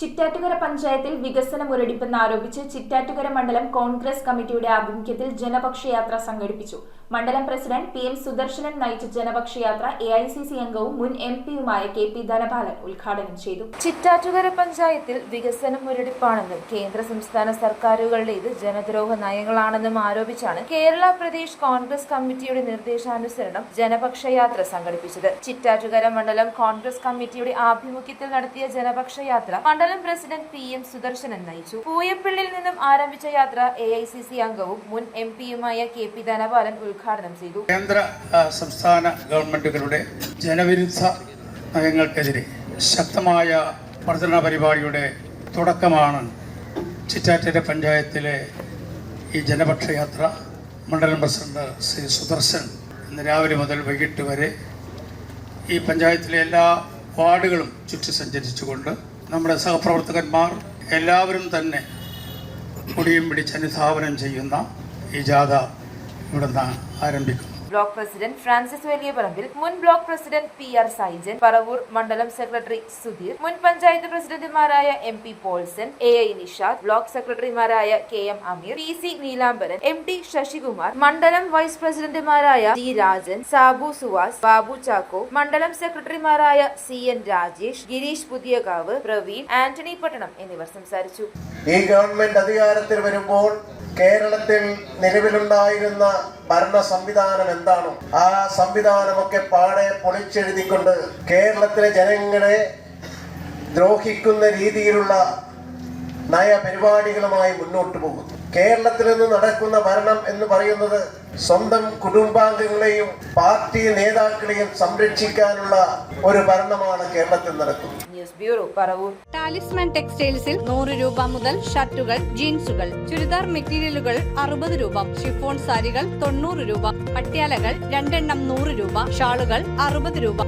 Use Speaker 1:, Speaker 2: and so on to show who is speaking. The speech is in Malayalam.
Speaker 1: ചിറ്റാറ്റുകര പഞ്ചായത്തിൽ വികസന മുരടിപ്പെന്ന് ആരോപിച്ച് ചിറ്റാറ്റുകര മണ്ഡലം കോൺഗ്രസ് കമ്മിറ്റിയുടെ ആഭിമുഖ്യത്തിൽ ജനപക്ഷയാത്ര സംഘടിപ്പിച്ചു. മണ്ഡലം പ്രസിഡന്റ് പി എം സുദർശനൻ നയിച്ച ജനപക്ഷയാത്ര എ ഐ സി സി അംഗവും മുൻ എം പിയുമായ കെ പി ധനപാലൻ ഉദ്ഘാടനം ചെയ്തു. ചിറ്റാറ്റുകര പഞ്ചായത്തിൽ വികസനം മുരടിപ്പാണെന്നും കേന്ദ്ര സംസ്ഥാന സർക്കാരുകളുടെ ഇത് ജനദ്രോഹ നയങ്ങളാണെന്നും ആരോപിച്ചാണ് കേരള പ്രദേശ് കോൺഗ്രസ് കമ്മിറ്റിയുടെ നിർദ്ദേശാനുസരണം ജനപക്ഷയാത്ര സംഘടിപ്പിച്ചത്. ചിറ്റാറ്റുകര മണ്ഡലം കോൺഗ്രസ് കമ്മിറ്റിയുടെ ആഭിമുഖ്യത്തിൽ നടത്തിയ ജനപക്ഷയാത്ര മണ്ഡലം പ്രസിഡന്റ് പി എം സുദർശനൻ നയിച്ചു. പൂയപ്പിള്ളിൽ നിന്നും ആരംഭിച്ച യാത്ര എ അംഗവും മുൻ എം പിയുമായ കെ പി ധനപാലൻ ഉദ്ഘാടനം ചെയ്തു.
Speaker 2: കേന്ദ്ര സംസ്ഥാന ഗവൺമെന്റുകളുടെ ജനവിരുദ്ധ നയങ്ങൾക്കെതിരെ ശക്തമായ പ്രചരണ പരിപാടിയുടെ തുടക്കമാണ് ചിറ്റാറ്റര പഞ്ചായത്തിലെ ഈ ജനപക്ഷയാത്ര മണ്ഡലം പ്രസിഡന്റ് ശ്രീ സുദർശൻ ഇന്ന് രാവിലെ മുതൽ വൈകിട്ട് വരെ ഈ പഞ്ചായത്തിലെ എല്ലാ വാർഡുകളും ചുറ്റി സഞ്ചരിച്ചുകൊണ്ട് നമ്മുടെ സഹപ്രവർത്തകന്മാർ എല്ലാവരും തന്നെ കുടിയും പിടിച്ച് അനുധാവനം ചെയ്യുന്ന ഈ ജാഥ ഇവിടുന്ന് ആരംഭിക്കുന്നു
Speaker 1: ബ്ലോക്ക് പ്രസിഡന്റ് ഫ്രാൻസിസ് വലിയപറമ്പിൽ മുൻ block president P R Saijan Paravur മണ്ഡലം സെക്രട്ടറി സുധീർ മുൻ പഞ്ചായത്ത് പ്രസിഡന്റുമാരായ M P Paulson A I Nishad block സെക്രട്ടറിമാരായ K M Ameer P C Neelambaran M T Sasikumar മണ്ഡലം വൈസ് പ്രസിഡന്റുമാരായ ടി രാജൻ സാബു സുവാസ് ബാബു ചാക്കോ മണ്ഡലം സെക്രട്ടറിമാരായ സി എൻ രാജേഷ് ഗിരീഷ് പുതിയകാവ് പ്രവീൺ ആന്റണി പട്ടണം എന്നിവർ സംസാരിച്ചു.
Speaker 3: ഈ ഗവൺമെന്റ് അധികാരത്തിൽ വരുമ്പോൾ കേരളത്തിൽ നിലവിലുണ്ടായിരുന്ന ഭരണ സംവിധാനം എന്താണോ ആ സംവിധാനമൊക്കെ പാടെ പൊളിച്ചെഴുതിക്കൊണ്ട് കേരളത്തിലെ ജനങ്ങളെ ദ്രോഹിക്കുന്ന രീതിയിലുള്ള നയപരിപാടികളുമായി മുന്നോട്ട് പോകുന്നു. കേരളത്തിൽ നിന്ന് നടക്കുന്ന ഭരണം എന്ന് പറയുന്നത് സ്വന്തം കുടുംബാംഗങ്ങളെയും പാർട്ടി നേതാക്കളെയും സംരക്ഷിക്കാനുള്ള ഒരു ഭരണമാണ് കേരളത്തിൽ നടക്കുന്നത്.
Speaker 1: News bureau Paravur.
Speaker 4: ടാലിസ്മാൻ ടെക്സ്റ്റൈൽസിൽ നൂറ് രൂപ മുതൽ ഷർട്ടുകൾ ജീൻസുകൾ ചുരിദാർ മെറ്റീരിയലുകൾ അറുപത് രൂപ ഷിഫോൺ സാരികൾ തൊണ്ണൂറ് രൂപ പട്യാലകൾ രണ്ടെണ്ണം നൂറ് രൂപ ഷാളുകൾ അറുപത് രൂപ.